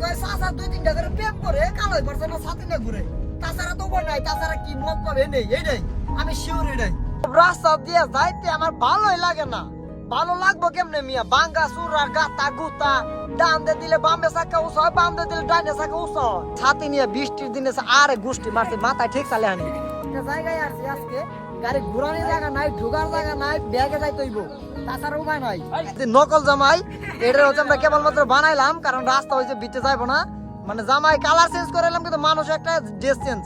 কয় চাচা দুই, তিনটা করে প্রেম করে পারছে না সাথে না ঘুরে তাছাড়া তো নাই, তাছাড়া কি মত পাবে নেই আমি শিওর এটাই রাস্তা দিয়ে যাইতে আমার ভালোই লাগে না। ভালো লাগবো কেমনে মিয়া? বাঙ্গা সুরা গাতা, গুতা ডান দিলে বামে চাকা উঁচু হয় বাম দিলে ডাইনে চাকা উঁচু হয়। ছাতি নিয়ে বৃষ্টির দিনে আরে গুষ্টি মারছি, মাথায় ঠিক চালে আনি জায়গায় আসছি আজকে গাড়ি ঘুরানোর জায়গা নাই ঢোকার জায়গা নাই ব্যাগে যাই তৈব তাছাড়া উপায় নাই। নকল জামাই এটা হচ্ছে আমরা কেবলমাত্র বানাইলাম কারণ রাস্তা হয়েছে বিটে যাইবো না। মানে জামাই কালার চেঞ্জ করে কিন্তু মানুষ একটা ড্রেস চেঞ্জ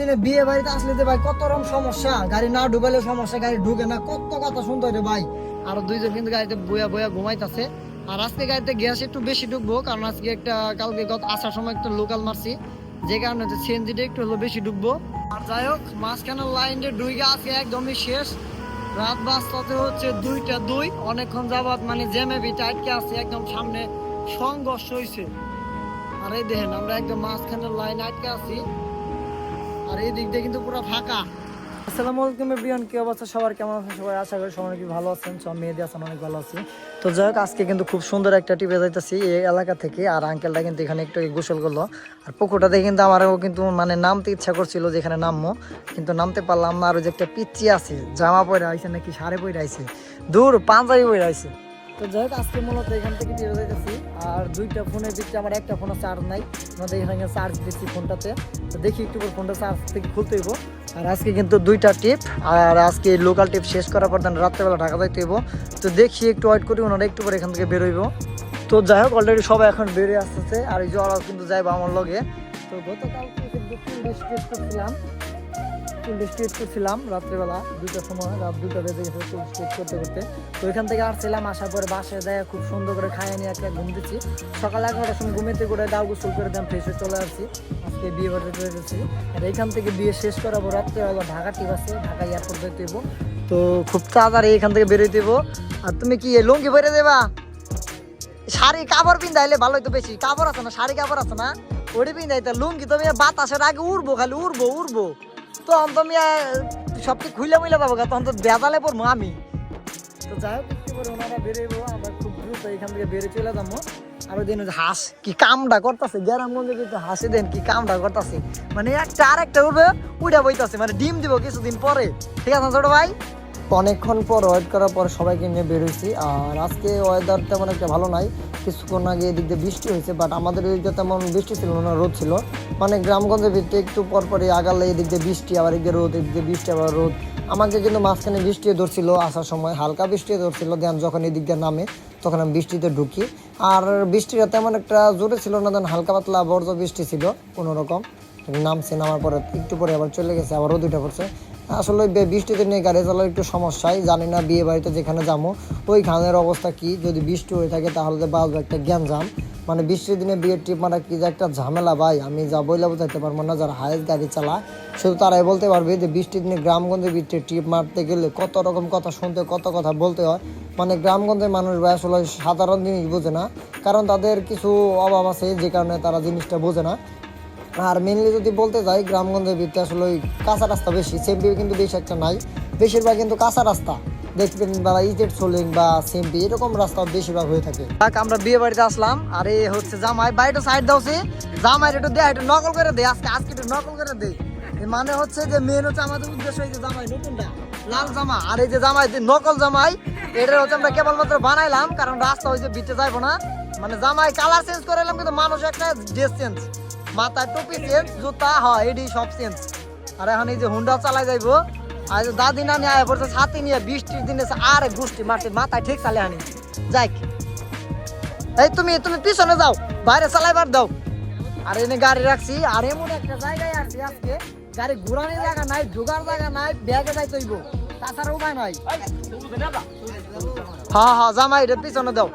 দিনে বিয়ে বাড়িতে আসলে যে ভাই কত রকম সমস্যা। গাড়ি না ডুবাইলে সমস্যা গাড়ি ঢুকে না কত কথা শুনতে হয় রে ভাই। আর দুইজন কিন্তু গাড়িতে বইয়া বইয়া ঘুমাইতেছে। আর আজকে গাড়িতে গ্যাস একটু বেশি ঢুকবো, কারণ আজকে একটা, কালকে গত আসার সময় একটা লোকাল মারছি, যে কারণে হচ্ছে সিএনজিটা একটু হলো বেশি ঢুকবো। আর যাই হোক মাঝখানে লাইনটা ডুইগা আজকে একদমই শেষ। রাত বাজতে হচ্ছে দুইটা দুই, অনেকক্ষণ যাবত মানে জ্যামে ভিতরে আটকে আছে, একদম সামনে সংঘর্ষ হয়েছে আর এই দেখেন, আমরা একদম মাঝখানে লাইন আটকে আছি। আর এই দিক দিয়ে কিন্তু পুরো ফাঁকা। আসসালামু আলাইকুম এভরিওয়ান, কি অবস্থা? সবার কেমন আছেন? সবাই আশা করি সবাই কি ভালো আছেন। সব মেয়েদি আছেন অনেক ভালো আছি। তো যাই হোক, আজকে কিন্তু খুব সুন্দর একটা টিপে যাইতেছি এই এলাকা থেকে, আর আঙ্কেলটা কিন্তু এখানে একটু গোসল করল। আর পুকুরটা দেখে কিন্তু আমারও কিন্তু মানে নামতে ইচ্ছা করছিল যেখানে নামবো, কিন্তু নামতে পারলাম না। আর ওই যে একটা পিচি আছে, জামা পরে আইসে নাকি সারে পরে আইসে দূর পাঞ্জাবি পরে আইছে। তো যাই হোক, আজকে মূলত এখান থেকে টিপে যাইতেছি আর দুইটা ফোনের ভিতরে আমার একটা ফোনে চার্জ নাই, আমাদের এখানে চার্জ দিচ্ছি ফোনটাতে। তো দেখি একটু পর ফোনটা চার্জ থেকে খুলতে হইব। আর আজকে কিন্তু দুইটা টিপ আর আজকে লোকাল টিপ শেষ করার পর দেন রাত্রেবেলা ঢাকা যাইতে হইব। তো দেখি একটু ওয়েট করি, ওনারা একটু পরে এখান থেকে বেরোইব তো যাই হোক অলরেডি সবাই এখন বেরিয়ে আসতেছে, আর এই যে কিন্তু যাইবো আমার লগে। তো গতকালকে কিন্তু ফুল স্ট্রেট করছিলাম। ফুল স্ট্রেট করছিলাম রাত্রেবেলা, দুইটার সময়, রাত দুইটা বেজে গেছে ফুল স্ট্রেট করতে করতে। তো ওইখান থেকে আসছিলাম, আসার পরে বাসায় দেয় খুব সুন্দর করে খাইয়ে নিয়ে একটা ঘুম দিচ্ছি। সকাল এগারোটার সময় ঘুমেতে করে দাও গোসল করে দাম ফ্রেশ চলে আসছি। আজকে বিয়ে বাড়িতে চলে গেছি আর এইখান থেকে বিয়ে শেষ করাবো রাত্রেবেলা ঢাকা টিপ আছে, ঢাকা এয়ারপোর্ট যেতে হইব। তো খুব তাড়াতাড়ি এখান থেকে বেরোতে হইব। আর তুমি কি লুঙ্গি বেরে দেবা শাড়ি, কাপড় পিন্ধাইলে ভালো তো বেশি। কাপড় আছে না, শাড়ি, কাপড় আছে না? ওটি পিন্ধাইতে, লুঙ্গি তুমি বাতাসের আগে উড়বো, খালি উড়বো উড়বো। তখন আমি সব কিছু খুলে পাবো গা, তখন তো বেদালে পড়ব আমি। তো যাই হোক একটু করে ওনারা বেরোবো আমরা খুব দ্রুত এখান থেকে বেরিয়ে চলে যাব। আর দিন হাঁস কি কামটা করতেছে গ্রামগঞ্জে কিন্তু হাসি দেন কি কামটা করতেছে। মানে একটা আর একটা উঠবে উঠে বইতেছে মানে ডিম দিব কিছুদিন পরে। ঠিক আছে ছোট ভাই? অনেকক্ষণ পর ওয়েট করার পর সবাইকে নিয়ে বেরোইছি আর আজকে ওয়েদার তেমন একটা ভালো নাই। কিছুক্ষণ আগে এদিক দিয়ে বৃষ্টি হয়েছে বাট আমাদের এদিকে তেমন বৃষ্টি ছিল না রোদ ছিল। মানে গ্রামগঞ্জের ভিতরে একটু পর পরই আগালে এদিক দিয়ে বৃষ্টি, আবার এদিকে রোদ, এদিক দিয়ে বৃষ্টি, আবার রোদ। আমাকে কিন্তু মাঝখানে বৃষ্টি ধরছিল আসার সময়, হালকা বৃষ্টি ধরছিল। দেন যখন এদিক দিয়ে নামে, তখন আমি বৃষ্টিতে ঢুকি। আর বৃষ্টিটা তেমন একটা জোরে ছিল না, দেন হালকা পাতলা বর্জ্য বৃষ্টি ছিল, কোনো রকম। নামছে, নামার পরে একটু পরে আবার চলে গেছে, আবার রোদ উঠে পড়ছে। আসলে বৃষ্টিতে নিয়ে গাড়ি চালার একটু সমস্যাই, জানি না বিয়ে বাড়িতে যেখানে যাব। ওই খানের অবস্থা কি? যদি বৃষ্টি হয়ে থাকে তাহলে বাজবে একটা জ্ঞানজাম মানে বৃষ্টির দিনে বিয়ের ট্রিপ মারা কি যে একটা ঝামেলা ভাই, আমি যা বইলে বোঝাতে পারব না যারা হাইস্ট গাড়ি চালায়। শুধু তারাই বলতে পারবে যে বৃষ্টির দিনে গ্রামগঞ্জে ভিতরে ট্রিপ মারতে গেলে কত রকম কথা শুনতে, কত কথা বলতে হয়। মানে গ্রামগঞ্জের মানুষ ভাই আসলে সাধারণ জিনিস বোঝে না। কারণ তাদের কিছু অভাব আছে যে কারণে তারা জিনিসটা বোঝে না। আর মেনলি যদি বলতে যাই, গ্রামগঞ্জের ভিতরে আসলে ওই কাঁচা রাস্তা বেশি। সেমপি কিন্তু বেশি একটা নাই। বেশিরভাগ কিন্তু কাঁচা রাস্তা। দেখবেন বা ইজেট সোলিং বা সেমপি এরকম রাস্তা বেশিরভাগ হয়ে থাকে। আমরা বিয়ে বাড়িতে আসলাম, আর এই হচ্ছে জামাই। বাড়িটা সাইড দাওছে জামাই একটু দে একটু নকল করে দে, আজকে আজকে একটু নকল করে দেয় মানে হচ্ছে যে মেন হচ্ছে আমাদের উদ্দেশ্য এই যে জামাই, নতুনটা। লাল জামা। আর এই যে জামাই, যে নকল জামাই, এটা হচ্ছে আমরা কেবলমাত্র বানাইলাম, কারণ রাস্তা হয়েছে বিটে যাইবো না। মানে জামাই কালার চেঞ্জ করে কিন্তু মানুষ একটা ড্রেস চেঞ্জ মাথায় টুপি চেঞ্জ, জুতা, হয়, এডি সব চেঞ্জ। আর এখন এই যে হুন্ডা চালাই যাইব, আর দাদি নানি আয় পড়ছে, ছাতি নিয়ে বৃষ্টির দিনে আর গোষ্ঠী মারতে মাথায় ঠিক চালে আনি যাই এই তুমি তুমি পিছনে যাও, বাইরে চালাইবার দাও। আর এনে গাড়ি রাখছি, আর এমন একটা জায়গায় আসছি আজকে, গাড়ি ঘুরানোর জায়গা নাই ঢোকার জায়গা নাই, ব্যাগে যাই তৈব তাছাড়া উপায় নাই। হ্যাঁ হ্যাঁ জামাই রে পিছনে দাও।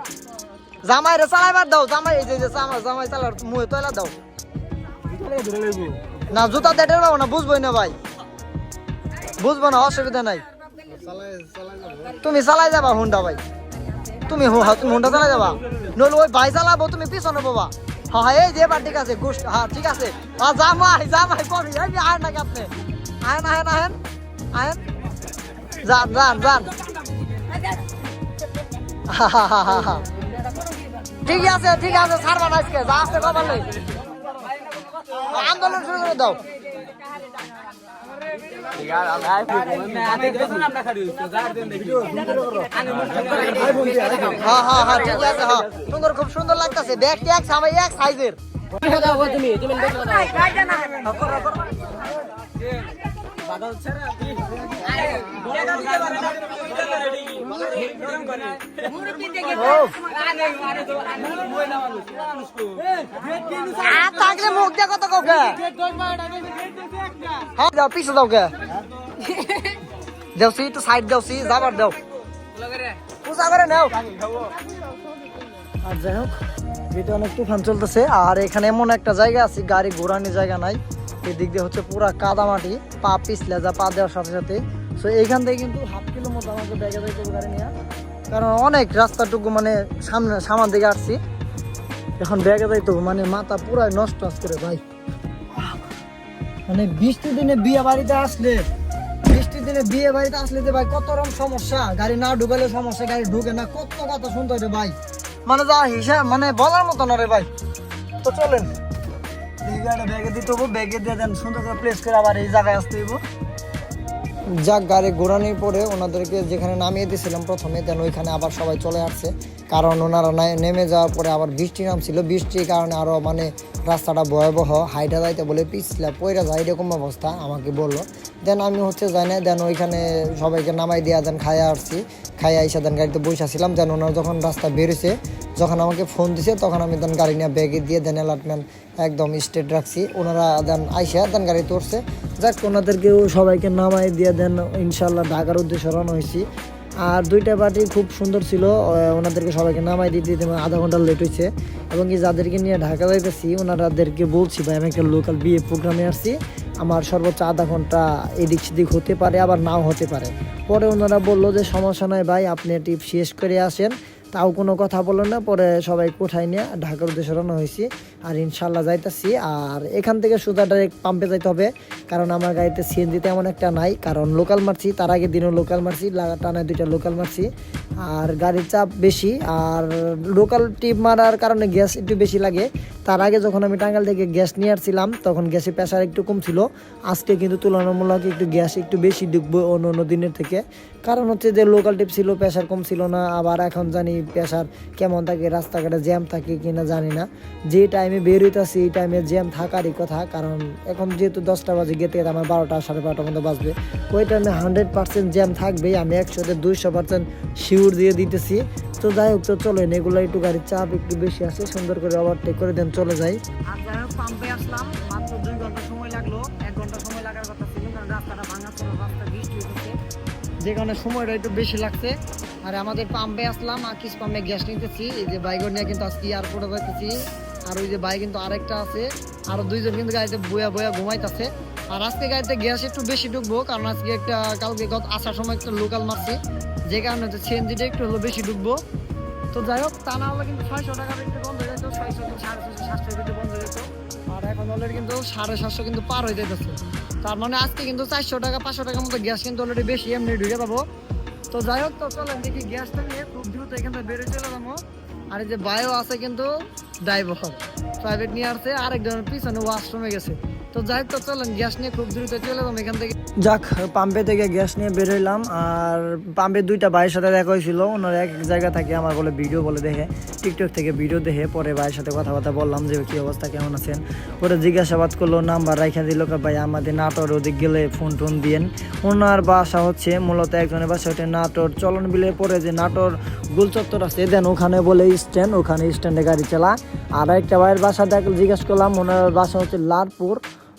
জামাই রে চালাইবার দাও, জামাই, এই যে জামাই জামাই চালার মুহে তৈলা দাও। না, জুতা দেটে পাবো না, বুঝবোই না ভাই। বুঝব না, অসুবিধা নাই। তুমি চালাই যাবা হুন্ডা ভাই। তুমি তুমি হুন্ডা চালাই যাবা। নইলে ওই ভাই চালাবো, তুমি পিছনে পাবা হ্যাঁ এই যে এবার ঠিক আছে, গোষ্ঠ হ্যাঁ ঠিক আছে। আর জামাই জামাই কবি যে আয় নাকি আপনি আহেন আহেন। আহেন। আয়েন যান যান। যান ঠিক আছে ঠিক আছে, ছাড়বা না আজকে, যা আছে কবার নেই আন্দোলন শুরু করে দাও। হ্যাঁ হ্যাঁ হ্যাঁ ঠিক আছে হ্যাঁ। সুন্দর খুব সুন্দর লাগতেছে। ব্যাগটি এক এক সাইজের আর যাই হোক যেটা অনেক তুফান চলতেছে আর এখানে এমন একটা জায়গা আছে গাড়ি ঘোরানোর জায়গা নাই এদিক দিয়ে হচ্ছে পুরা কাদা মাটি পা পিছলে যা পা দেওয়ার সাথে সাথে সো এইখান থেকে কিন্তু হাফ কিলো মতো আমাকে ব্যাগে হবে গাড়ি নিয়ে কারণ অনেক রাস্তাটুকু মানে সামনে, সামান দিকে আসছি। এখন ব্যাগে যাইতে মানে মাথা পুরাই নষ্ট আজ করে ভাই। মানে বৃষ্টি দিনে বিয়ে বাড়িতে আসলে, বৃষ্টির দিনে বিয়ে বাড়িতে আসলে যে ভাই কত রকম সমস্যা। গাড়ি না ঢুকালে সমস্যা, গাড়ি ঢুকে না, কত কথা শুনতে হয় ভাই। মানে যা হিসাব মানে বলার মতো না রে ভাই। তো চলেন। ব্যাগে দিতে হব ব্যাগে দিয়ে দেন, সুন্দর করে প্লেস করে আবার এই জায়গায় আসতে হইব। যাক, গাড়ি ঘোরানোর পরে ওনাদেরকে যেখানে নামিয়ে দিয়েছিলাম প্রথমে দেন ওইখানে আবার সবাই চলে আসছে। কারণ ওনারা নেমে যাওয়ার পরে আবার বৃষ্টি নামছিল। বৃষ্টির কারণে আরও মানে রাস্তাটা ভয়াবহ হাইটা যাইতে বলে পিছলা পয়রা যায়, এরকম অবস্থা আমাকে বলল। দেন আমি হচ্ছে যাই না দেন ওইখানে সবাইকে নামাই দিয়া দেন, খাইয়া আসছি। খাইয়া এসে দেন, গাড়িতে বসেছিলাম দেন ওনারা যখন রাস্তা বেরোছে যখন আমাকে ফোন দিছে, তখন আমি দেন গাড়ি নিয়ে ব্যাগে দিয়ে দেন অ্যালার্টমেন্ট একদম স্টেট রাখছি। ওনারা দেন আইসা দেন গাড়ি তুলছে যাক, ওনাদেরকেও সবাইকে নামাই দিয়ে দেন ইনশাল্লাহ ঢাকার উদ্দেশ্যে রওনা হয়েছি। আর দুইটা পার্টি খুব সুন্দর ছিল ওনাদেরকে সবাইকে নামাই দিতে দিতে আধা ঘণ্টা লেট হয়েছে। এবং কি যাদেরকে নিয়ে ঢাকা যাইতেছি ওনারাদেরকে বলছি, ভাই, আমি একটা লোকাল বিয়ে প্রোগ্রামে আসছি। আমার সর্বোচ্চ আধা ঘণ্টা এদিক সেদিক হতে পারে, আবার নাও হতে পারে। পরে ওনারা বলল যে, সমস্যা নাই ভাই, আপনি টিপ শেষ করে আসেন। তাও কোনো কথা বলল না, পরে সবাই কোঠায় নিয়ে ঢাকার উদ্দেশ্যে রওনা হয়েছি। আর ইনশাল্লাহ যাইতেছি, আর এখান থেকে সোজা ডাইরেক্ট পাম্পে যাইতে হবে, কারণ আমার গাড়িতে সিএনজি তেমন একটা নাই, কারণ লোকাল মারছি, তার আগে দিনও লোকাল মারছি টানায় দুইটা লোকাল মারছি। আর গাড়ির চাপ বেশি, আর লোকাল টিপ মারার কারণে গ্যাস একটু বেশি লাগে। তার আগে যখন আমি টাঙ্গাল থেকে গ্যাস নিয়ে আসছিলাম, তখন গ্যাসের প্রেশার একটু কম ছিল। আজকে কিন্তু তুলনামূলক একটু গ্যাস একটু বেশি ঢুকবো অন্য অন্য দিনের থেকে। কারণ হচ্ছে যে লোকাল টিপ ছিল প্রেশার কম ছিল না, আবার এখন জানি প্রেশার কেমন থাকে, রাস্তাঘাটে জ্যাম থাকে কিনা জানি না। যে টাইমে বের হইতেছি, এই টাইমে জ্যাম থাকারই কথা, কারণ এখন যেহেতু দশটা বাজে গেতে গেতে আমার বারোটা, সাড়ে বারোটার মধ্যে বাজবে। ওই টাইমে হান্ড্রেড পার্সেন্ট জ্যাম থাকবেই, আমি একশোতে দুইশো পার্সেন্ট শিউর দিয়ে দিতেছি। তো যাই হোক, তো চলেন, এগুলো একটু গাড়ির চাপ একটু বেশি আছে, সুন্দর করে ওভারটেক করে দেন, চলে যাই। আসলাম, মাত্র দুই ঘণ্টা সময় লাগল, এক ঘণ্টা সময় লাগার কথা ছিল, কারণ রাস্তাটা ভাঙা ছিল রাস্তা বৃষ্টি যে কারণে সময়টা একটু বেশি লাগছে। আর আমাদের পাম্পে আসলাম আকিস পাম্পে গ্যাস নিতেছি। এই যে বাইক নিয়ে কিন্তু আজকে এয়ারপোর্টে যাইতেছি। আর ওই যে বাইক কিন্তু আরেকটা আছে, আর দুইজন কিন্তু গাড়িতে বয়া বয়া ঘুমাইতেছে। আর আজকে গাড়িতে গ্যাস একটু বেশি ঢুকবো, কারণ আজকে একটা, কালকে গত আসার সময় একটা লোকাল মারছি। যে কারণে হচ্ছে সিএনজিটা একটু হলো বেশি ঢুকবো। তো যাই হোক, তা না হলে কিন্তু ছয়শো টাকা একটু বন্ধ হয়ে যেত, ছয়শো সাড়ে ছয়শো, সাতশো একটু বন্ধ হয়ে যেত। আর এখন অলরেডি কিন্তু সাড়ে সাতশো কিন্তু পার হয়ে যেতেছে তার মানে আজকে কিন্তু চারশো টাকা, পাঁচশো টাকার মতো গ্যাস কিন্তু অলরেডি বেশি, এমনি ঢুকে যাব তো যাই হোক, তো চলেন দেখি গ্যাসটা নিয়ে খুব দ্রুত এখান থেকে বেরোয় চলে যাব। আর এই যে বায়ো আছে কিন্তু ড্রাইভার প্রাইভেট নিয়ে আসছে আরেকজনের পিছনে ওয়াশরুমে গেছে। তো যাই তো চলেন গ্যাস নিয়ে খুব দ্রুত চলে যাব এখান থেকে। যাক, পাম্পে থেকে গ্যাস নিয়ে বেরোইলাম আর পাম্পে দুইটা ভাইয়ের সাথে দেখা হয়েছিল ওনারা এক জায়গা থাকে, আমার বলে ভিডিও বলে দেখে টিকটক থেকে ভিডিও দেখে, পরে ভাইয়ের সাথে কথাবার্তা বললাম যে, কি অবস্থা, কেমন আছেন? পরে জিজ্ঞাসাবাদ করল, নাম্বার রাখা দিল ভাই? আমাদের নাটোর ওদিক গেলে ফোন টোন দিয়েন। ওনার বাসা হচ্ছে মূলত একজনের বাসা হচ্ছে নাটোর চলন বিলের পরে যে নাটোর গোল চত্বর আছে, দেন ওখানে বলে স্ট্যান্ড ওখানে স্ট্যান্ডে গাড়ি চালা। আর একটা ভাইয়ের বাসা দেখ, জিজ্ঞেস করলাম, ওনার বাসা হচ্ছে লালপুর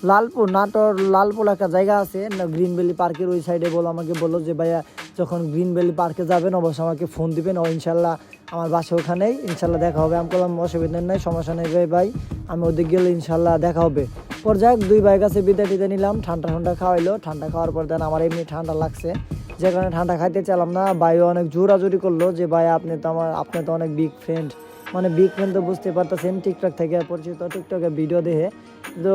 লালপুর, নাটোর, লালপুর একটা জায়গা আছে গ্রিন ভ্যালি পার্কের ওই সাইডে বলো, আমাকে বলল যে ভাইয়া যখন গ্রিন ভ্যালি পার্কে যাবেন, অবশ্যই আমাকে ফোন দিবেন। ও ইনশাল্লাহ আমার বাসা ওখানেই, ইনশাল্লাহ দেখা হবে। আমি বললাম, অসুবিধা নেই সমস্যা নেই ভাই ভাই। আমি ওদিক গেলে ইনশাল্লাহ দেখা হবে। পর যাই দুই ভাই কাছে বিদায় টিদে নিলাম, ঠান্ডা ঠান্ডা খাওয়াইলো। ঠান্ডা খাওয়ার পর দেন আমার এমনি ঠান্ডা লাগছে। যে কারণে ঠান্ডা খাইতে চাইলাম না। ভাইও অনেক জোরাজুরি করল যে, ভাই, আপনি তো আমার, আপনি তো অনেক বিগ ফ্রেন্ড মানে বিগ ফ্যান তো বুঝতে পারতেছেন, টিকটক থেকে পরিচিত, টিকটকে ভিডিও দেখে। তো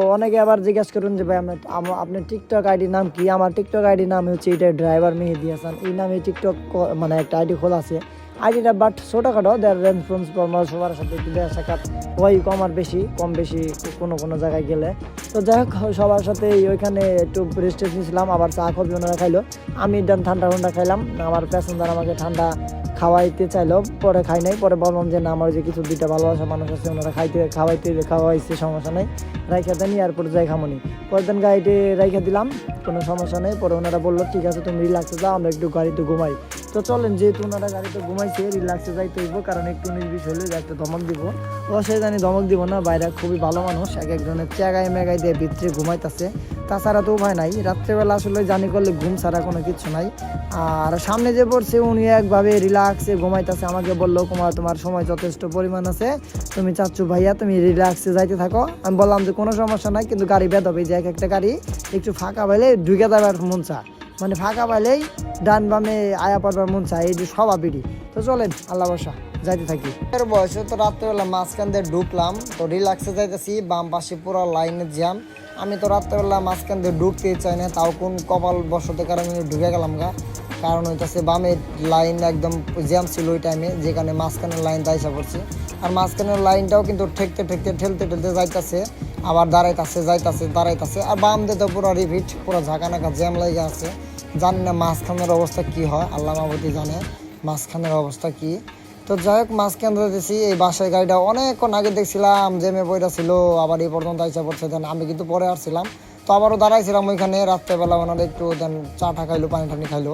অনেকে আবার জিজ্ঞেস করুন যে ভাই আপনার আম- আপনার টিকটক আইডি নাম কি? আমার টিকটক আইডি নাম হচ্ছে এটা ড্রাইভার মেহেদি হাসান। এই নামে টিকটক মানে একটা আইডি খোলা আছে। আইডিটা বাট ছোটোখাটো দেড় রেসপন্স সবার সাথে একটু দেখা সাক্ষাৎ ওই কম আর বেশি, কম বেশি কোনো কোনো জায়গায় গেলে। তো যাই হোক, সবার সাথে ওইখানে একটু রেস্ট নিয়েছিলাম আবার চা কফি ওনারা খাইলো। আমি ডান ঠান্ডা ঠান্ডা খাইলাম, আমার প্যাসেঞ্জার আমাকে ঠান্ডা খাওয়াইতে চাইলো পরে খাই নাই। পরে বললাম যে না, আমার যে কিছু দুইটা ভালোবাসা মানুষ আছে, ওনারা খাইতে, খাওয়াইতে, খাওয়াইছে, সমস্যা নেই। রাইখা দেন, এয়ারপোর্ট যাই খামনি। পরের দিন গাড়িতে রাইখা দিলাম, কোনো সমস্যা নেই। পরে ওনারা বলল, ঠিক আছে, তুমি রিল্যাক্সে যাও, আমরা একটু গাড়িতে ঘুমাই। তো চলেন, যেহেতু ওনারা গাড়িতে ঘুমাইছে রিল্যাক্সে যাইতে হইব, কারণ একটু নির্বিষ হলে একটা ধমক দিব। ও সে জানি ধমক দিব না, বাইরে খুবই ভালো মানুষ, এক একজনের চেগাই মেগাই দিয়ে ভিতরে ঘুমাইতেছে। তাছাড়া তো উপায় নাই, রাত্রেবেলা আসলে জানি করলে ঘুম ছাড়া কোনো কিছু নাই। আর সামনে যে পড়ছে, উনি একভাবে রিল্যাক্সে ঘুমাইতেছে। আমাকে বলল, কুমার, তোমার সময় যথেষ্ট পরিমাণ আছে। তুমি চাচ্ছু ভাইয়া, তুমি রিল্যাক্সে যাইতে থাকো। আমি বললাম যে, কোনো সমস্যা নাই, কিন্তু গাড়ি বেদ হবে যে এক একটা গাড়ি একটু ফাঁকা পাইলে ঢুকে যাবার মন চা মানে ফাঁকা পাইলেই ডান বামে আয়া পড়বার মন এই যে সবাবিরই। তো চলেন, আল্লাহ বসা যাইতে থাকি। এর বয়সে তো রাত্রেবেলা মাঝখান দিয়ে ঢুকলাম, তো রিল্যাক্সে যাইতেছি, বাম পাশে পুরো লাইনের জ্যাম আমি তো রাত্রেবেলা মাঝখান দিয়ে ঢুকতে চাই না তাও কোন কপাল বসতে কারণে ঢুকে গেলাম গা। কারণ হইতাছে বামের লাইন একদম জ্যাম ছিল ওই টাইমে যেখানে মাঝখানের লাইন দায়সা পড়ছে। আর মাঝখানের লাইনটাও কিন্তু ঠেকতে ঠেকতে ঠেলতে ঠেলতে যাইতাছে, আবার দাঁড়াইতাছে, যাইতাছে, দাঁড়াইতাছে। আর বাম দিয়ে তো পুরো রিপিট পুরো ঝাঁকা নাকা জ্যাম লেগে আছে। জানি না মাঝখানের অবস্থা কি হয়, আল্লাহ মাহবুদি জানে মাঝখানের অবস্থা কি। তো যাই হোক, মাঝখান দিয়েছি এই বাসায় গাড়িটা অনেকক্ষণ আগে দেখছিলাম জেমে বইটা ছিল, আবার এই পর্যন্ত আইসা পড়ছে, দেন আমি কিন্তু পরে আসছিলাম। তো আবারও দাঁড়াইছিলাম ওইখানে, রাত্রেবেলা ওনারা একটু, দেন চা টা খাইলো, পানি টানি খাইলো,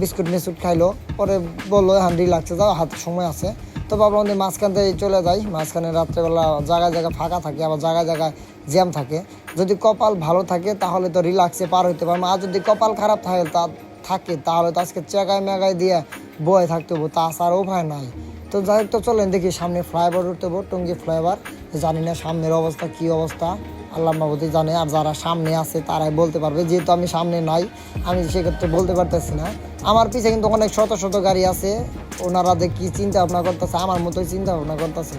বিস্কুট মিস্কুট খাইলো, পরে বলল হ্যাঁ লাগছে, যাও, হাতে সময় আছে। তো ভাবলাম যে মাঝখান থেকে চলে যাই, মাঝখানে রাত্রেবেলা জায়গায় জায়গায় ফাঁকা থাকে, আবার জায়গায় জায়গায় জ্যাম থাকে। যদি কপাল ভালো থাকে, তাহলে তো রিল্যাক্সে পার হইতে পারব, আর যদি কপাল খারাপ থাকে, তা থাকে, তাহলে তো আজকে চেকায় মেগায় দিয়ে বয়ে থাকতে হব তাছাড়া উপায় নাই। তো যাই তো চলেন দেখি সামনে ফ্লাইওভার উঠতে হব, টঙ্গি ফ্লাইওভার। জানি না সামনের অবস্থা, কি অবস্থা, আল্লাহ মাহবুদি জানে, আর যারা সামনে আছে তারাই বলতে পারবে, যেহেতু আমি সামনে নাই, আমি সেক্ষেত্রে বলতে পারতেছি না। আমার পিছিয়ে কিন্তু অনেক শত শত গাড়ি আছে ওনারা যে কি চিন্তা ভাবনা করতেছে, আমার মতোই চিন্তা ভাবনা করতেছে।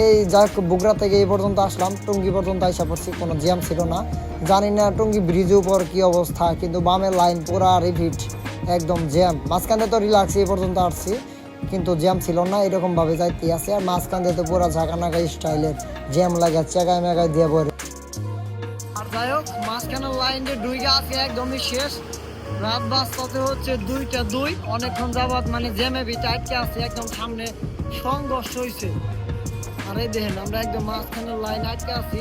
এই যাক, বুগরা থেকে এই পর্যন্ত আসলাম, টঙ্গি পর্যন্ত আইসা পড়ছি, কোনো জ্যাম ছিল না। জানি না টঙ্গি ব্রিজের উপর কি অবস্থা, কিন্তু বামের লাইন পুরা রিপিট একদম জ্যাম মাঝখানে তো রিল্যাক্স এই পর্যন্ত আসছি, কিন্তু জ্যাম ছিল না এরকম ভাবে যাইতে আছে। আর মাঝখান দিয়ে তো পুরো ঝাঁকানাকা স্টাইলের জ্যাম লাগা চেগায় মেগায় দিয়ে বলে আর যাই হোক লাইনে ডুইগে আছে একদমই শেষ। রাত বাজতে হচ্ছে দুইটা দুই। অনেকক্ষণ যাবত মানে জ্যামে ভিতরে আটকে আছে, একদম সামনে সংঘর্ষ হয়েছে আর এই দেখেন, আমরা একদম মাঝখানে লাইন আটকে আছি।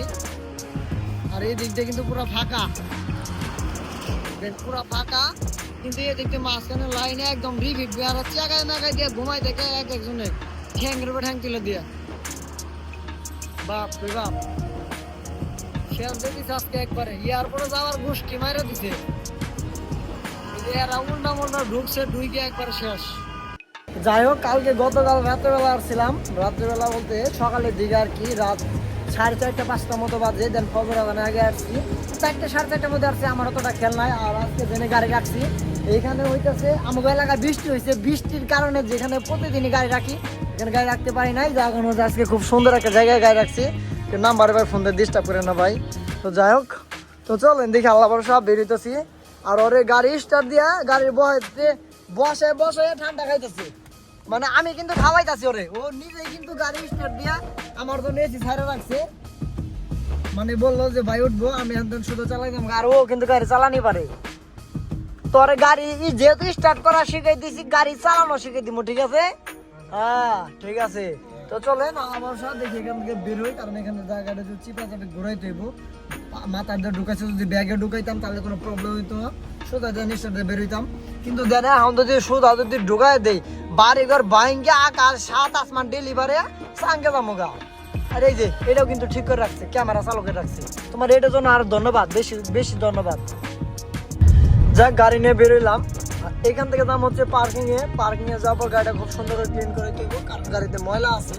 আর এই দিক কিন্তু পুরো ফাঁকা। পুরো ফাঁকা। কিন্তু এই দিক দিয়ে লাইনে একদম রিভিট আর চাকায় নাগায় দিয়ে ঘুমাই দেখে এক একজনে ঠ্যাং রেবে ঠ্যাং তুলে দিয়ে। বাপ রে বাপ। শেষ দেখিস আজকে একবারে। ইয়ার পরে যাওয়ার গোষ্ঠী মাইরা দিছে। ঢুকছে ঢুকে একবারে শেষ। যাই হোক, কালকে গতকাল রাত্রেবেলা আসছিলাম। রাত্রেবেলা বলতে সকালের দিকে আর কি, রাত সাড়ে চারটা পাঁচটা মতো বাজে। দেন খবর আগে আসছি। চারটে, সাড়ে চারটার মধ্যে আসছে, আমার অতটা খেয়াল নাই। আর আজকে জেনে গাড়ি রাখছি, এইখানে হইতেছে আমাদের এলাকায় বৃষ্টি হয়েছে বৃষ্টির কারণে যেখানে প্রতিদিনই গাড়ি রাখি, এখানে গাড়ি রাখতে পারি নাই। কারণে হচ্ছে আজকে খুব সুন্দর একটা জায়গায় গাড়ি রাখছি। নাম্বার ভাই ফোন দিয়ে ডিস্টার্ব করে না ভাই। তো যাই হোক, তো চলেন দেখি আল্লাহ ভরসা বেরোইতেছি আর ওরে গাড়ি স্টার্ট দিয়া গাড়ির বসে বসে বসে ঠান্ডা খাইতেছে। মানে আমি কিন্তু খাওয়াইতাছি ওরে। ও নিজে কিন্তু গাড়ি স্টার্ট দিয়া আমার জন্য এসি ছাড়ে রাখছে। মানে বলল যে, ভাই, উঠবো, আমি একদম শুধু চালাইতাম আর ও কিন্তু গাড়ি চালানি পারে। তোরে গাড়ি যেহেতু স্টার্ট করা শিখাই দিছি গাড়ি চালানো শিখাই দিব, ঠিক আছে? হ্যাঁ ঠিক আছে। তো চলেন আমার সাথে দেখি এখান থেকে বেরোই কারণ এখানে জায়গাটা যদি চিপা চাপে ঘুরাইতে হইব। মাথার দিয়ে ঢুকাইছে, যদি ব্যাগে ঢুকাইতাম তাহলে কোনো প্রবলেম হইতো না। সোজা দিয়ে নিশ্চয় বেরোইতাম কিন্তু দেন, এখন যদি সোজা যদি ঢুকাই দেই বাড়ি ঘর বাইঙ্গে আকাশ, সাত আসমান ডেলিভারি সাঙ্গে যামোগা আর এই যে, এটাও কিন্তু ঠিক করে রাখছে ক্যামেরা চালকে রাখছে। তোমার এটার জন্য আর ধন্যবাদ, বেশি বেশি ধন্যবাদ। যাক, গাড়ি নিয়ে বেরোইলাম এখান থেকে দাম হচ্ছে পার্কিং এ পার্কিং এ যাব, গাড়িটা খুব সুন্দর করে ক্লিন করে কারণ গাড়িতে ময়লা আছে।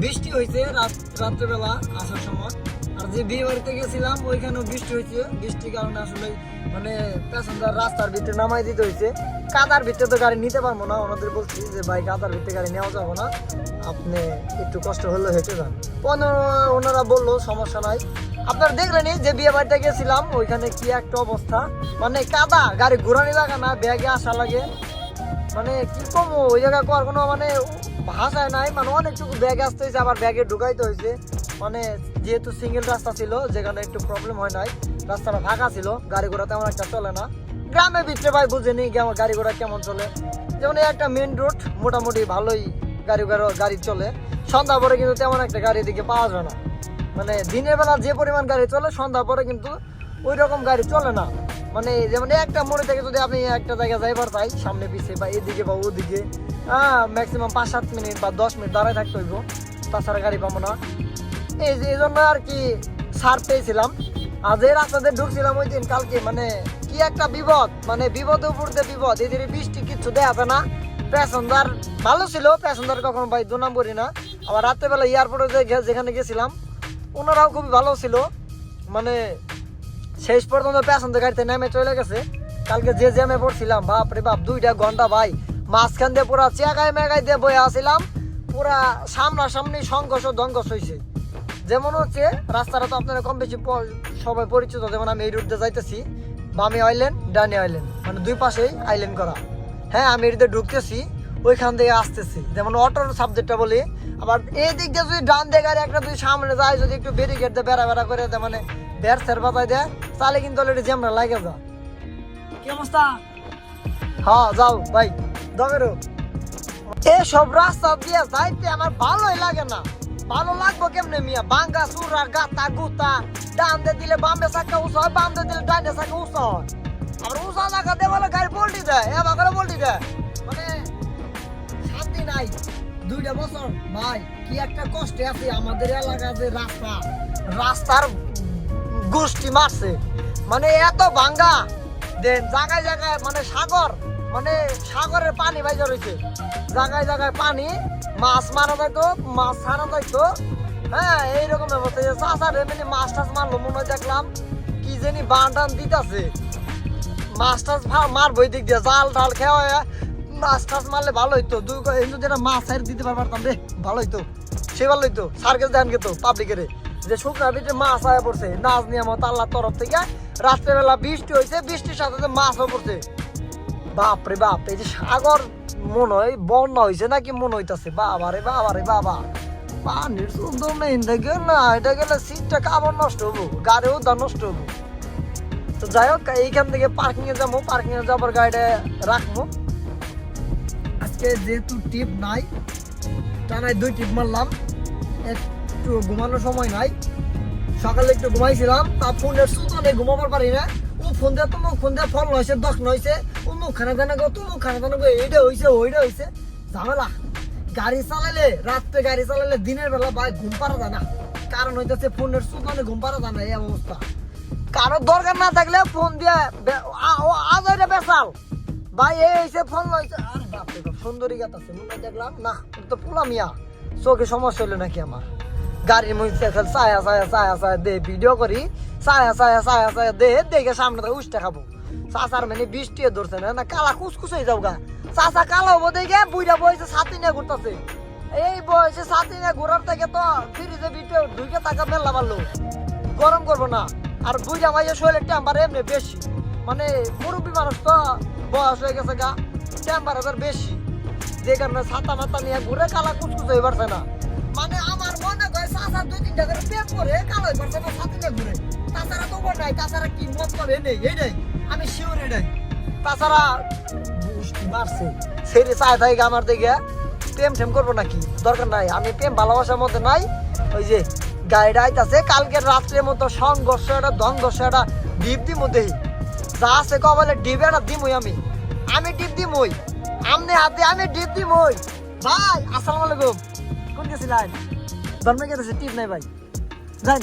বৃষ্টি হয়েছে রাত রাত্রেবেলা আসার সময়। আর যে বিয়ে বাড়িতে গেছিলাম, ওইখানেও বৃষ্টি হয়েছে বৃষ্টির কারণে আসলে মানে প্যাসেঞ্জার রাস্তার ভিতরে নামাই দিতে হয়েছে কাদার ভিতরে তো গাড়ি নিতে পারব না। ওনাদের বলছি যে, ভাই, কাদার ভিতরে গাড়ি নেওয়া যাব না। আপনি একটু কষ্ট হলেও হেঁটে যান। ওনারা বলল, সমস্যা নাই। আপনারা দেখলেনই যে বিয়ে বাড়িতে গেছিলাম, ওইখানে কি একটা অবস্থা। মানে কাদা, গাড়ি ঘুরানি লাগা না, ব্যাগে আসা লাগে। মানে কি কম, ওই জায়গায় করার কোনো মানে ভাষায় নাই মানে অনেকটুকু ব্যাগে আসতে হয়েছে, আবার ব্যাগে ঢুকাইতে হয়েছে। মানে যেহেতু সিঙ্গেল রাস্তা ছিল, যেখানে একটু প্রবলেম হয় নাই, রাস্তাটা ফাঁকা ছিল, গাড়ি ঘোড়া তেমন একটা চলে না। গ্রামের ভিতরে ভাই বুঝেনি গাড়ি ঘোড়া কেমন চলে। যেমন একটা মেন রোড মোটামুটি ভালোই গাড়ি ঘোড়া, গাড়ি চলে। সন্ধ্যা পরে কিন্তু তেমন একটা গাড়ি দিকে পাওয়া যায় না। মানে দিনের বেলা যে পরিমাণ গাড়ি চলে সন্ধ্যা পরে কিন্তু ওই রকম গাড়ি চলে না। মানে যেমন একটা মোড়ে থেকে যদি আপনি একটা জায়গায় যাইবার পাই, সামনে পিছিয়ে বা এদিকে বা ওদিকে হ্যাঁ ম্যাক্সিমাম পাঁচ সাত মিনিট বা দশ মিনিট দাঁড়ায় থাকতে হইব। তাছাড়া গাড়ি পাবো না। এই যে, এই জন্য আর কি সার পেয়েছিলাম। আর যে রাস্তাতে ঢুকছিলাম ওই দিন কালকে মানে কি একটা বিপদ মানে বিপদ উপর দিয়ে বিপদ। এদের বৃষ্টি কিচ্ছু দেখাবে না। প্যাসেঞ্জার ভালো ছিল, প্যাসেঞ্জার কখনো ভাই দু নম্বরই না। আবার রাত্রেবেলা এয়ারপোর্টে যেখানে গেছিলাম, ওনারাও খুবই ভালো ছিল। মানে শেষ পর্যন্ত প্যাসেঞ্জার গাড়িতে নেমে চলে গেছে। কালকে যে জ্যামে পড়ছিলাম বাপ রে বাপ, দুইটা ঘণ্টা ভাই। মাঝখান দিয়ে পুরা চেগায় মেগায় দিয়ে বয়ে আসছিলাম পুরা সামনাসামনি সংঘর্ষ দঙ্গস হয়েছে যেমন হচ্ছে, রাস্তাটা তো আপনারা কম বেশি সবাই পরিচিত, যেমন আমি এই রুট যাইতেছি বামে আইলেন, ডানে আইলেন মানে দুই পাশেই আইলেন করা। হ্যাঁ আমি এটিতে ঢুকতেছি, ওইখান থেকে আসতেছি। যেমন অটোর সাবজেক্টটা বলি, আবার এই দিক দিয়ে যদি ডান গাড়ি একটা যদি সামনে যায়, যদি একটু ব্যারিকেড দিয়ে বেড়া বেড়া করে মানে বের সের বাজাই দেয় তাহলে কিন্তু অলরেডি জ্যামরা লাগে যা কি অবস্থা? হ্যাঁ যাও ভাই দমেরও এসব রাস্তা দিয়ে যাইতে আমার ভালোই লাগে না। ভালো লাগবো কেমনে মিয়া? বাঙ্গা সুরা গাতা গুতা ডান দিয়ে দিলে বামে চাকা উঁচা হয় বাম দিয়ে দিলে ডাইনে চাকা উঁচা হয়। আবার উঁচা জায়গা দিয়ে বলে গাড়ি পল্টি দেয় এবার করে পল্টি দেয়। মানে শান্তি নাই দুইটা বছর ভাই কি একটা কষ্টে আছে আমাদের এলাকা যে রাস্তা। রাস্তার গোষ্ঠী মারছে। মানে এত ভাঙ্গা, দেন জায়গায় জায়গায় মানে সাগর মানে সাগরের পানি বাইজা রয়েছে। জায়গায় জায়গায় পানি, মাছ মারা যাইতো, মাছ ছাড়া যাইতো। হ্যাঁ এইরকম অবস্থা। যে চাষার এমনি মাছ টাছ মারলো, মনে দেখলাম কি জানি বান টান দিতেছে। মাছ টাছ মারবো দিক দিয়ে, জাল টাল খেয়ে মাছ টাছ মারলে ভালো হইতো। দুই এই যদি মাছ সাইড দিতে পারতাম রে, ভালো হইতো। সে ভালো হইতো। সার্কেস দেন গেতো পাবলিকের যে শুকনার ভিতরে মাছ আয়া পড়ছে নাচ নিয়ামত আল্লাহর তরফ থেকে। রাত্রেবেলা বৃষ্টি হয়েছে বৃষ্টির সাথে সাথে মাছও পড়ছে। বাপ রে বাপ, এই যে সাগর মনে হয় বন্যা হয়েছে নাকি মনে হইতাছে? বাবা রে বাবা রে বাবা। পানির শুদ্ধ মেইন থেকে না, এটা গেলে সিটটা কাবার নষ্ট হব গাড়িও দা নষ্ট হব। তো যাই হোক, এইখান থেকে পার্কিং এ যাব পার্কিং এ যাবার গাড়িটা রাখব। আজকে যেহেতু টিপ নাই, টানায় দুই টিপ মারলাম। একটু ঘুমানোর সময় নাই। সকালে একটু ঘুমাইছিলাম, তা ফোনের সুতনে ঘুমাবার পারি না। ও ফোন দিয়ে তোমার ফোন দিয়ে ফল নয়ছে দশ নয়ছে ও মুখ খানা দানা গো, তো খানা দানা গো এইটা হইছে ওইটা হইছে। ঝামেলা। গাড়ি চালালে, রাত্রে গাড়ি চালালে দিনের বেলা ভাই ঘুম পারা যায় না। কারণ হইতেছে ফোনের সুতনে ঘুম পারা যায় না, এই অবস্থা। কারও দরকার না থাকলে ফোন দিয়ে আজ হইলে বেসাল ভাই, এই হইছে, ফোন লইছে। আরে বাপ রে বাপ, সুন্দরী গাত আছে, মনে দেখলাম। না তো পোলা মিয়া। চোখে সমস্যা হইল নাকি আমার? গাড়ির মধ্যে ছায়া ছায়া দে ভিডিও করি। ছায়া ছায়া দে, দেখে সামনে উষ্টা খাব। মানে বৃষ্টি ধরছে না না, কালা কুচকুচ হয়ে যাও গা চাচা কালো হব দেখে বুইরা বয়সে ছাতি নিয়ে ঘুরতেছে। এই বয়সে ঘোরার থেকে তো ফ্রিজে ভিডিও ঢুকে টাকা মেলা পারল গরম করব না। আর বুঝা মাইয়া শরীরের টেম্পার এমনি বেশি। মানে মুরব্বী মানুষ তো বয়স হয়ে গেছে গা টেম্পারেচার বেশি। যে কারণে ছাতা মাতা নিয়ে ঘুরে কালা কুচকুচ হয়ে পারছে না। মানে চাষা দুই তিনটা করে করে না ছাতি নিয়ে ঘুরে তাছাড়া তো নাই, তাছাড়া কি মত নেই আমি শিওর এটাই তাছাড়া থাকে আমার দিকে প্রেম টেম করব নাকি? দরকার নাই, আমি প্রেম ভালোবাসার মধ্যে নাই। ওই যে গাড়িটা আইতাছে কালকের রাত্রের মতো সংঘর্ষ, একটা ধংঘর্ষ একটা ডিপ দিমু দেহি। যা আছে কবলে ডিপ একটা দিমুই আমি। আমি ডিপ দিমুই। আমনে হাতে আমি ডিপ দিমুই। ভাই, আসসালামু আলাইকুম। কোন গেছিলেন? ধর্মে গেছে টিপ নাই ভাই। জান,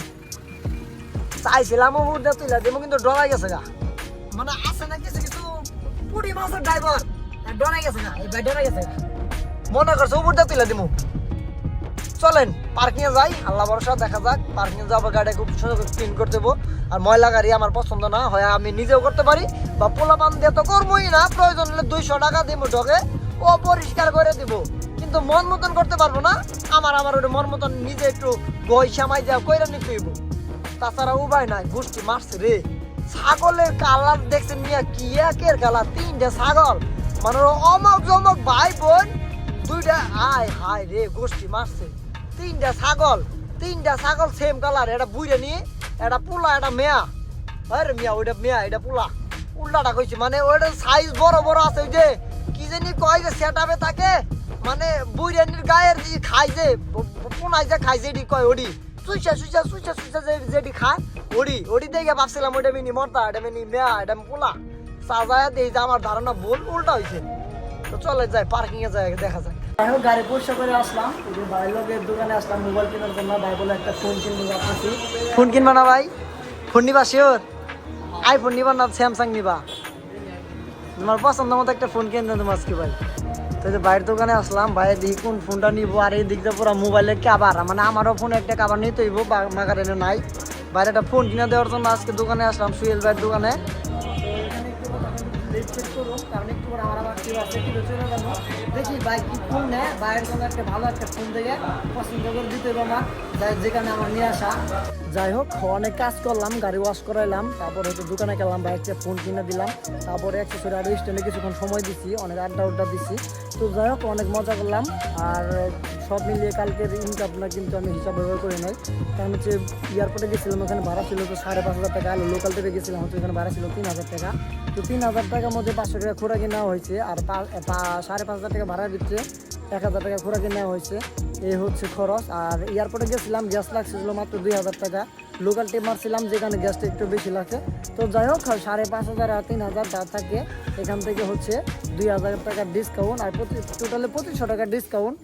চাইছিলাম ও উঠে তুইলা, দিমু কিন্তু ডরাই গেছে গা। মানে আছে না কিছু কিছু পুরি মাছের ড্রাইভার ডরাই গেছে এই ভাই ডরাই গেছে মনে করছে উপর চ চলেন পার্কিং এ যাই, আল্লাহ ভরসা, দেখা যাক পার্কিং এ যাব গাড়ি খুব সুন্দর ক্লিন দেবো। আর ময়লা গাড়ি আমার পছন্দ না, হয় আমি নিজেও করতে পারি, বা পোলা পান দিয়ে তো করবোই না, প্রয়োজন হলে দুইশো টাকা দিব ঢোকে, ও পরিষ্কার করে দিব। কিন্তু মন মতন করতে পারব না। আমার আমার ওটা মন মতন নিজে একটু বই সামাই দেওয়া কইরা নিতে হইব। তাছাড়া উপায় নাই, গোষ্ঠী মারছে রে। ছাগলের কালার দেখছেন মিয়া, কি একের কালার? তিনটে ছাগল। মানে অমক জমক ভাই বোন, দুইটা আয়, হায় রে, গোষ্ঠী মারছে। তিনটা ছাগল তিনটা ছাগল সেম কালার এটা বুইরে নিয়ে, এটা পোলা, এটা মেয়া। আরে মিয়া, ওইটা মেয়া, এটা পোলা। উল্টাটা কইছি মানে ওইটা সাইজ বড় বড় আছে ওই যে, কি জানি কয় যে সেটাবে তাকে মানে বুইরানির গায়ের যে খাই যে পোনাই যে খাই যেটি কয় ওডি। সুইসা সুইসা সুইসা সুইসা যে যেটি খায় ওডি। ওডি দেখে ভাবছিলাম ওইটা মিনি মরতা এটা মিনি মেয়া এটা পোলা। সাজায় দেই যে আমার ধারণা ভুল উল্টা হয়েছে তো চলে যায় পার্কিং এ যাই দেখা যায় হোক গাড়ি পরিষ্কার করে আসলাম। যে ভাই লোকের দোকানে আসলাম মোবাইল কেনার জন্য। ভাই বলে একটা ফোন কিনবো আপনাছি ফোন কিনবা না ভাই? ফোন নিবা শিওর আইফোন নিবা না স্যামসাং নিবা? তোমার পছন্দ মতো একটা ফোন কিনে দেবো আজকে ভাই। তো ভাইয়ের দোকানে আসলাম, ভাই দেখি কোন ফোনটা নিবো। আর এই দিকটা পুরো মোবাইলের কাবার মানে আমারও ফোন একটা কাবার নিতে হইব মাগার এনে নাই। ভাইয়ের একটা ফোন কিনে দেওয়ার জন্য আজকে দোকানে আসলাম সুয়েল ভাইয়ের দোকানে। করুন, কারণ একটু পরে আমার আবার কেউ আছে, একটু চলে যাব। দেখি কি ফোন নেয় জন্য একটা ভালো একটা ফোন দেখে পছন্দ করে দিতে হবে আমার যেখানে আমার নিয়ে আসা। যাই হোক অনেক কাজ করলাম, গাড়ি ওয়াশ করাইলাম, তারপর হয়তো দোকানে গেলাম ভাই একটা ফোন কিনে দিলাম। তারপরে অ্যাক্সেসরি আরও স্ট্যান্ডে কিছুক্ষণ সময় দিছি, অনেক আড্ডা উড্ডা দিছি। তো যাই হোক, অনেক মজা করলাম, আর সব মিলিয়ে কালকের ইনকামটা কিন্তু আমি হিসাব ব্যবহার করি নাই। কারণ হচ্ছে এয়ারপোর্টে গেছিলাম, ওখানে ভাড়া ছিল তো সাড়ে পাঁচ হাজার টাকা, আর লোকাল থেকে গেছিলাম, হচ্ছে ওখানে ভাড়া ছিল তিন হাজার টাকা। তো তিন হাজার টাকার মধ্যে পাঁচশো টাকা খোরাকি নেওয়া হয়েছে। আর সাড়ে পাঁচ হাজার টাকা ভাড়া দিচ্ছে এক হাজার টাকা খোরাকি নেওয়া হয়েছে। এই হচ্ছে খরচ। আর এয়ারপোর্টে গেছিলাম, গ্যাস লাগছিল মাত্র দুই হাজার টাকা। লোকাল টিম মারছিলাম, যেখানে গ্যাসটা একটু বেশি লাগছে। তো যাই হোক, সাড়ে পাঁচ হাজার আর তিন হাজার যা থাকে, এখান থেকে হচ্ছে দুই হাজার টাকা ডিসকাউন্ট আর প্রতি টোটালে পঁচিশশো টাকা ডিসকাউন্ট